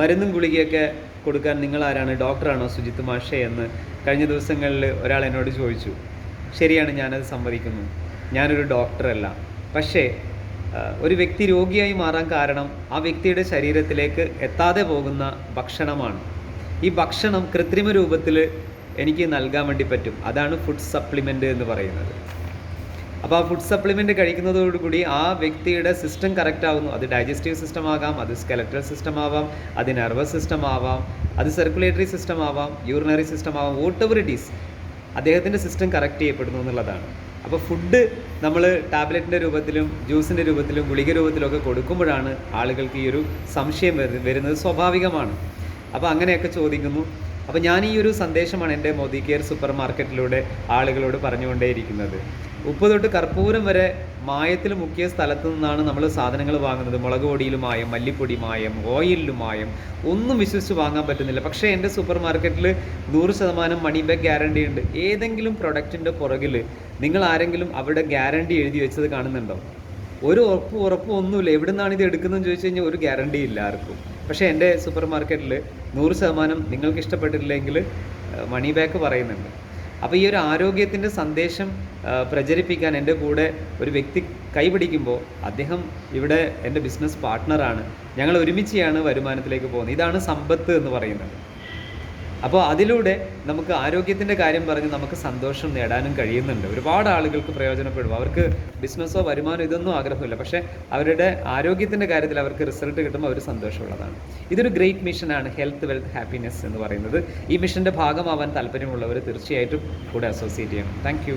മരുന്നും ഗുളികയൊക്കെ കൊടുക്കാൻ നിങ്ങൾ ആരാണ് ഡോക്ടറാണോ സുജിത്ത് മാഷേ എന്ന് കഴിഞ്ഞ ദിവസങ്ങളിൽ ഒരാൾ എന്നോട് ചോദിച്ചു. ശരിയാണ് ഞാനത് സമ്മതിക്കുന്നു. ഞാനൊരു ഡോക്ടറല്ല. പക്ഷേ ഒരു വ്യക്തി രോഗിയായി മാറാൻ കാരണം ആ വ്യക്തിയുടെ ശരീരത്തിലേക്ക് എത്താതെ പോകുന്ന ഭക്ഷണമാണ്. ഈ ഭക്ഷണം കൃത്രിമ രൂപത്തിൽ എനിക്ക് നൽകാൻ വേണ്ടി പറ്റും. അതാണ് ഫുഡ് സപ്ലിമെന്റ് എന്ന് പറയുന്നത്. അപ്പോൾ ആ ഫുഡ് സപ്ലിമെന്റ് കഴിക്കുന്നതോടുകൂടി ആ വ്യക്തിയുടെ സിസ്റ്റം കറക്റ്റ് ആകുന്നു അത് ഡൈജസ്റ്റീവ് സിസ്റ്റം ആകാം അത് സ്കെലറ്റൽ സിസ്റ്റം ആവാം അത് നെർവസ് സിസ്റ്റം ആവാം അത് സർക്കുലേറ്ററി സിസ്റ്റം ആവാം യൂറിനറി സിസ്റ്റം ആവാം വോട്ട് എവർ ഇറ്റ് ഈസ് അദ്ദേഹത്തിന്റെ സിസ്റ്റം കറക്റ്റ് ചെയ്യപ്പെടുന്നു എന്നുള്ളതാണ്. അപ്പോൾ ഫുഡ് നമ്മൾ ടാബ്ലറ്റിന്റെ രൂപത്തിലും ജ്യൂസിന്റെ രൂപത്തിലും ഗുളിക രൂപത്തിലൊക്കെ കൊടുക്കുമ്പോഴാണ് ആളുകൾക്ക് ഈ ഒരു സംശയം വരു- വരുന്നത് സ്വാഭാവികമാണ്. അപ്പോൾ അങ്ങനെയൊക്കെ ചോദിക്കുന്നു. അപ്പോൾ ഞാൻ ഈ ഒരു സന്ദേശമാണ് എന്റെ മോദി കെയർ സൂപ്പർ മാർക്കറ്റിലൂടെ ആളുകളോട് പറഞ്ഞുകൊണ്ടേയിരിക്കുന്നത്. ഉപ്പ് തൊട്ട് കർപ്പൂരം വരെ മായത്തിൽ മുക്കിയ സ്ഥലത്തു നിന്നാണ് നമ്മൾ സാധനങ്ങൾ വാങ്ങുന്നത്. മുളക് പൊടിയിലുമായും മല്ലിപ്പൊടി മായം ഓയിലിലും മായം. ഒന്നും വിശ്വസിച്ച് വാങ്ങാൻ പറ്റുന്നില്ല. പക്ഷേ എന്റെ സൂപ്പർ മാർക്കറ്റിൽ നൂറ് ശതമാനം മണി ബാക്ക് ഗ്യാരണ്ടി ഉണ്ട്. ഏതെങ്കിലും പ്രൊഡക്റ്റിന്റെ പുറകിൽ നിങ്ങൾ ആരെങ്കിലും അവിടെ ഗ്യാരണ്ടി എഴുതി വെച്ചത് കാണുന്നുണ്ടോ? ഒരു ഉറപ്പ് ഉറപ്പും ഒന്നുമില്ല. എവിടെ നിന്നാണ് ഇത് എടുക്കുന്നതെന്ന് ചോദിച്ചു കഴിഞ്ഞാൽ ഒരു ഗ്യാരണ്ടി ഇല്ല ആർക്കും. പക്ഷേ എന്റെ സൂപ്പർ മാർക്കറ്റിൽ നൂറ് ശതമാനം നിങ്ങൾക്ക് ഇഷ്ടപ്പെട്ടിട്ടില്ലെങ്കിൽ മണി ബാക്ക് പറയുന്നുണ്ട്. അപ്പോൾ ഈ ഒരു ആരോഗ്യത്തിന്റെ സന്ദേശം പ്രചരിപ്പിക്കാൻ എന്റെ കൂടെ ഒരു വ്യക്തി കൈപിടിക്കുമ്പോൾ അദ്ദേഹം ഇവിടെ എന്റെ ബിസിനസ് പാർട്ട്ണറാണ് ഞങ്ങൾ ഒരുമിച്ചാണ് വരുമാനത്തിലേക്ക് പോകുന്നത്. ഇതാണ് സമ്പത്ത് എന്ന് പറയുന്നത്. അപ്പോൾ അതിലൂടെ നമുക്ക് ആരോഗ്യത്തിന്റെ കാര്യം പറഞ്ഞ് നമുക്ക് സന്തോഷം നേടാനും കഴിയുന്നുണ്ട്. ഒരുപാട് ആളുകൾക്ക് പ്രയോജനപ്പെടും. അവർക്ക് ബിസിനസ്സോ വരുമാനമോ ഇതൊന്നും ആഗ്രഹമില്ല. പക്ഷേ അവരുടെ ആരോഗ്യത്തിന്റെ കാര്യത്തിൽ അവർക്ക് റിസൾട്ട് കിട്ടുമ്പോൾ അവർ സന്തോഷമുള്ളതാണ്. ഇതൊരു ഗ്രേറ്റ് മിഷനാണ് ഹെൽത്ത് വെൽത്ത് ഹാപ്പിനെസ് എന്ന് പറയുന്നത്. ഈ മിഷന്റെ ഭാഗമാവാൻ താല്പര്യമുള്ളവർ തീർച്ചയായിട്ടും കൂടെ അസോസിയേറ്റ് ചെയ്യണം. താങ്ക്